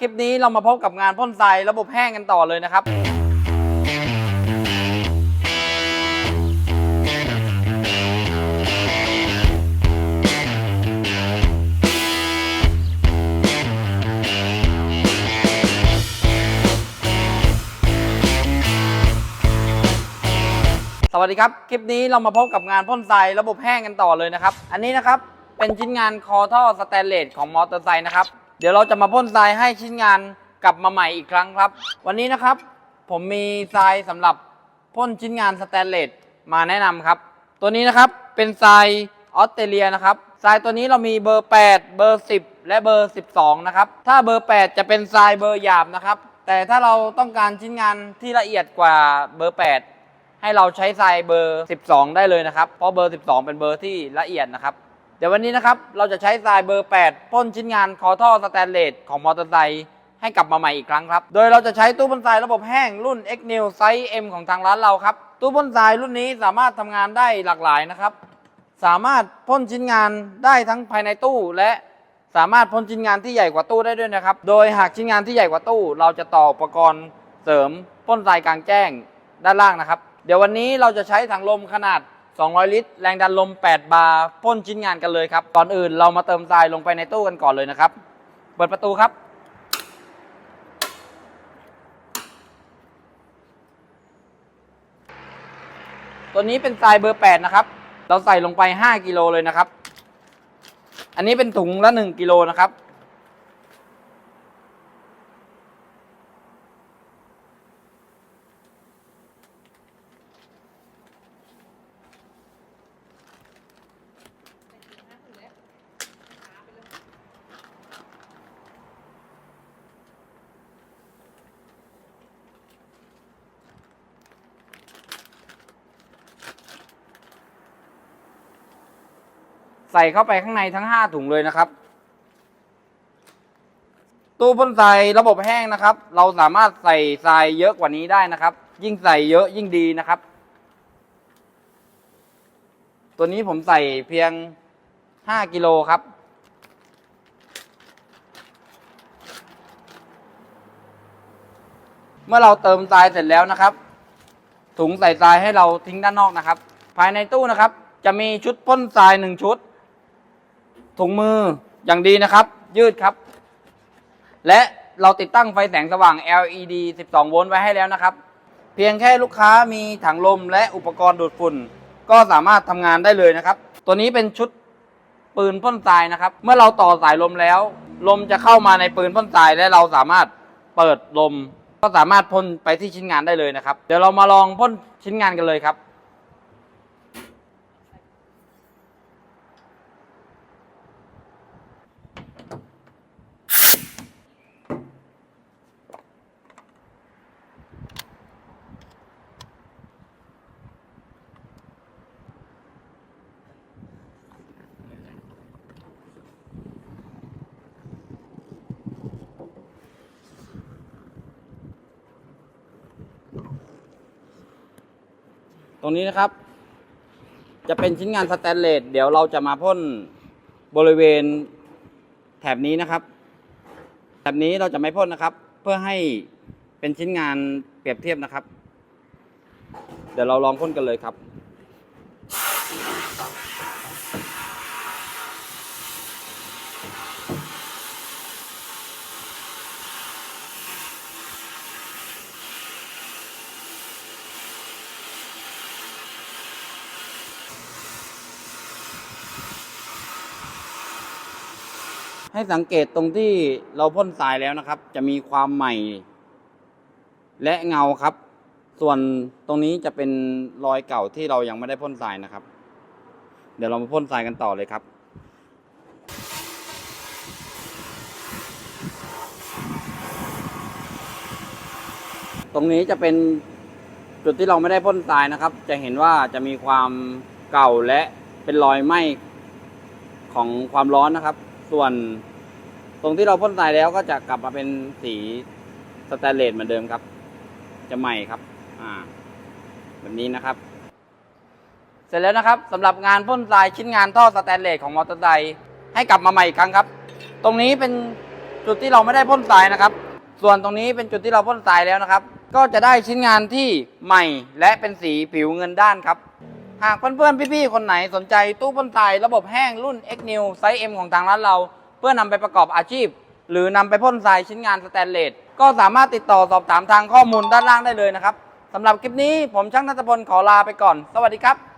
คลิปนี้เรามาพบกับงานพ่นทรายระบบแห้งกันต่อเลยนะครับ สวัสดีครับ คลิปนี้เรามาพบกับงานพ่นทรายระบบแห้งกันต่อเลยนะครับ อันนี้นะครับเป็นชิ้นงานคอท่อสแตนเลสของมอเตอร์ไซค์นะครับ เดี๋ยวเราจะมาพ่นทรายให้ชิ้นงานกลับมาใหม่อีกครั้งครับ วันนี้นะครับ ผมมีทรายสำหรับพ่นชิ้นงานสแตนเลสมาแนะนำครับ ตัวนี้นะครับเป็นทรายออสเตรเลียนะครับทรายตัวนี้เรามีเบอร์ 8 เบอร์ 10 และเบอร์ 12 นะครับ ถ้าเบอร์ 8 จะเป็นทรายเบอร์หยาบนะครับ แต่ถ้าเราต้องการชิ้นงานที่ละเอียดกว่าเบอร์ 8 ให้เราใช้ทรายเบอร์ 12 ได้เลยนะครับ เพราะเบอร์ 12 เป็นเบอร์ที่ละเอียดนะครับ เดี๋ยววันนี้นะครับเราจะใช้ทรายเบอร์ 8 พ่นชิ้นงานคอท่อสแตนเลสของมอเตอร์ไซค์ให้กลับมาใหม่อีกครั้งครับ โดยเราจะใช้ตู้พ่นทรายระบบแห้งรุ่น X New ไซส์ M ของทางร้านเราครับ ตู้พ่นทรายรุ่นนี้สามารถทำงานได้หลากหลายนะครับ สามารถพ่นชิ้นงานได้ทั้งภายในตู้และสามารถพ่นชิ้นงานที่ใหญ่กว่าตู้ได้ด้วยนะครับ โดยหากชิ้นงานที่ใหญ่กว่าตู้ เราจะต่ออุปกรณ์เสริมพ่นทรายกลางแจ้งด้านล่างนะครับ เดี๋ยววันนี้เราจะใช้ถังลมขนาด 200 ลิตร แรงดันลม 8 บาร์พ่นชิ้นงานกันเลยครับ ก่อนอื่นเรามาเติมทรายลงไปในตู้กันก่อนเลยนะครับ เปิดประตูครับ ตัวนี้เป็นทรายเบอร์ 8 นะครับ เราใส่ลงไป 5 กิโลเลยนะครับ อันนี้เป็นถุงละ 1 กิโลนะครับ ใส่เข้าไปข้างในทั้ง 5 ถุงเลยนะครับ ตู้พ่นทรายระบบแห้งนะครับ เราสามารถใส่ทรายเยอะกว่านี้ได้นะครับ ยิ่งใส่เยอะยิ่งดีนะครับ ตัวนี้ผมใส่เพียง 5 กิโลครับเมื่อเราเติมทรายเสร็จแล้วนะครับ ถุงใส่ทรายให้เราทิ้งด้านนอกนะครับ ภายในตู้นะครับ จะมีชุดพ่นทรายหนึ่งชุด ถุงมืออย่างดีนะครับ ยืดครับ และเราติดตั้งไฟแสงสว่าง LED 12 โวลต์ไว้ให้แล้วนะครับ เพียงแค่ลูกค้ามีถังลมและอุปกรณ์ดูดฝุ่น ก็สามารถทำงานได้เลยนะครับ ตัวนี้เป็นชุดปืนพ่นทรายนะครับ เมื่อเราต่อสายลมแล้ว ลมจะเข้ามาในปืนพ่นทรายและเราสามารถเปิดลม ก็สามารถพ่นไปที่ชิ้นงานได้เลยนะครับ เดี๋ยวเรามาลองพ่นชิ้นงานกันเลยครับ ตรงนี้นะครับ จะเป็นชิ้นงานสแตนเลสเดี๋ยวเราจะมาพ่นบริเวณแถบนี้นะครับแถบนี้เราจะไม่พ่นนะครับ เพื่อให้เป็นชิ้นงานเปรียบเทียบนะครับ เดี๋ยวเราลองพ่นกันเลยครับ ให้สังเกตตรงที่เราพ่นทรายแล้วนะครับ จะมีความใหม่ และเงาครับ ส่วนตรงนี้จะเป็นรอยเก่าที่เรายังไม่ได้พ่นทรายนะครับ เดี๋ยวเรามาพ่นทรายกันต่อเลยครับตรงนี้จะเป็นจุดที่เราไม่ได้พ่นทรายนะครับ จะเห็นว่าจะมีความเก่าและเป็นรอยไหม้ของความร้อนนะครับ ส่วน ตรงที่เราพ่นทรายแล้วก็จะกลับมาเป็นสีสแตนเลสเหมือนเดิมครับ จะใหม่ครับ อ่า แบบนี้นะครับ เสร็จแล้วนะครับสำหรับงานพ่นทรายชิ้นงานท่อสแตนเลสของมอเตอร์ไซค์ให้กลับมาใหม่อีกครั้งครับ ตรงนี้เป็นจุดที่เราไม่ได้พ่นทรายนะครับ ส่วนตรงนี้เป็นจุดที่เราพ่นทรายแล้วนะครับ ก็จะได้ชิ้นงานที่ใหม่และเป็นสีผิวเงินด้านครับหากเพื่อนๆพี่ๆคนไหนสนใจตู้พ่นทรายระบบแห้งรุ่น X New ไซส์ M ของทางร้านเรา พื่อนำไปประกอบอาชีพ หรือนำไปพ่นทรายชิ้นงานสแตนเลสก็สามารถติดต่อสอบถามทางข้อมูลด้านล่างได้เลยนะครับสำหรับคลิปนี้ผมช่างนัทพลขอลาไปก่อน สวัสดีครับ